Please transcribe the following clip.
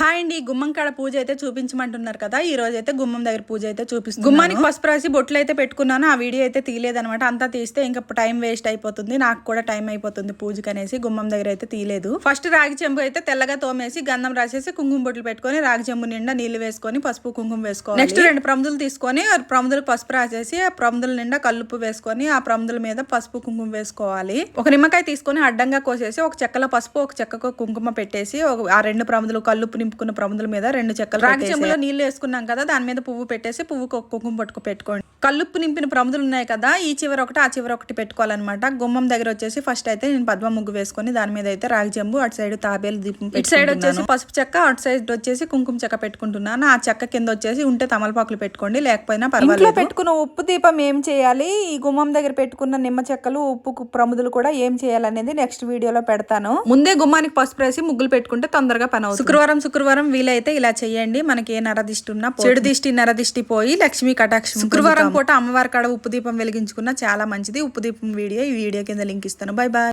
Hi అండి గుమ్మం కాడ పూజ అయితే చూపించమంటున్నారు కదా ఈ రోజు అయితే గుమ్మం దగ్గర పూజ అయితే చూపిస్తుంది గుమ్మానికి పసుపు రాసి బొట్లు అయితే పెట్టుకున్నాను ఆ వీడియో అయితే తీయలేదన్నమాట. అంతా తీస్తే ఇంకా టైం వేస్ట్ అయిపోతుంది నాకు కూడా టైం అయిపోతుంది పూజకి అనేసి గుమ్మం దగ్గర అయితే తీయలేదు. ఫస్ట్ రాగి చెంబు అయితే తెల్లగా తోమేసి గంధం రాసేసి కుంకుమ బొట్లు పెట్టుకొని రాగి చెంబు నిండా నీళ్ళు వేసుకొని పసుపు కుంకుమ వేసుకోవాలి. నెక్స్ట్ రెండు ప్రముదులు తీసుకొని ప్రముదులు పసుపు రాసేసి ఆ ప్రముదుల నిండా కల్లుపు వేసుకొని ఆ ప్రముదుల మీద పసుపు కుంకుమ వేసుకోవాలి. ఒక నిమ్మకాయ తీసుకొని అడ్డంగా కోసేసి ఒక చెక్కలో పసుపు ఒక చెక్కకు కుంకుమ పెట్టేసి ఒక- ఆ రెండు ప్రముదులు కల్లుపు నింపుకున్న ప్రముదుల మీద రెండు చెక్కలు రాగి చెంబులో నీళ్ళు వేసుకున్నాం కదా దాని మీద పువ్వు పెట్టేసి పువ్వుకు కుంకుమ పట్టుకు పెట్టుకోండి. కల్లుప్పు నింపిన ప్రముదులు ఉన్నాయి కదా ఈ చివర ఒకటి ఆ చివర ఒకటి పెట్టుకోవాలన్నమాట. గుమ్మం దగ్గర వచ్చేసి ఫస్ట్ అయితే నేను పద్మ ముగ్గు వేసుకొని దాని మీద అయితే రాగి చెంబు అటు సైడ్ తాబేలు దీపం ఇటు సైడ్ వచ్చేసి పసుపు చెక్క అటు సైడ్ వచ్చేసి కుంకుమ చెక్క పెట్టుకుంటున్నాను. ఆ చెక్క కింద వచ్చేసి ఉంటే తమలపాకులు పెట్టుకోండి లేకపోయినా పర్వాలేదు. పెట్టుకున్న ఉప్పు దీపం ఏం చేయాలి? ఈ గుమ్మం దగ్గర పెట్టుకున్న నిమ్మ చెక్కలు ఉప్పు ప్రముదులు కూడా ఏం చేయాలనేది నెక్స్ట్ వీడియోలో పెడతాను. ముందే గుమ్మానికి పసుపు వేసి ముగ్గులు పెట్టుకుంటే తొందరగా పని అవుతుంది. శుక్రవారం శుక్రవారం వీలైతే ఇలా చేయండి. మనకి ఏ నరదిష్టి ఉన్నా చెడు దిష్టి నరదిష్టి పోయి లక్ష్మీ కటాక్షం శుక్రవారం పూట అమ్మవారి కాడ ఉప్పు దీపం వెలిగించుకున్న చాలా మంచిది. ఉప్పు దీపం వీడియో ఈ వీడియో కింద లింక్ ఇస్తాను. Bye bye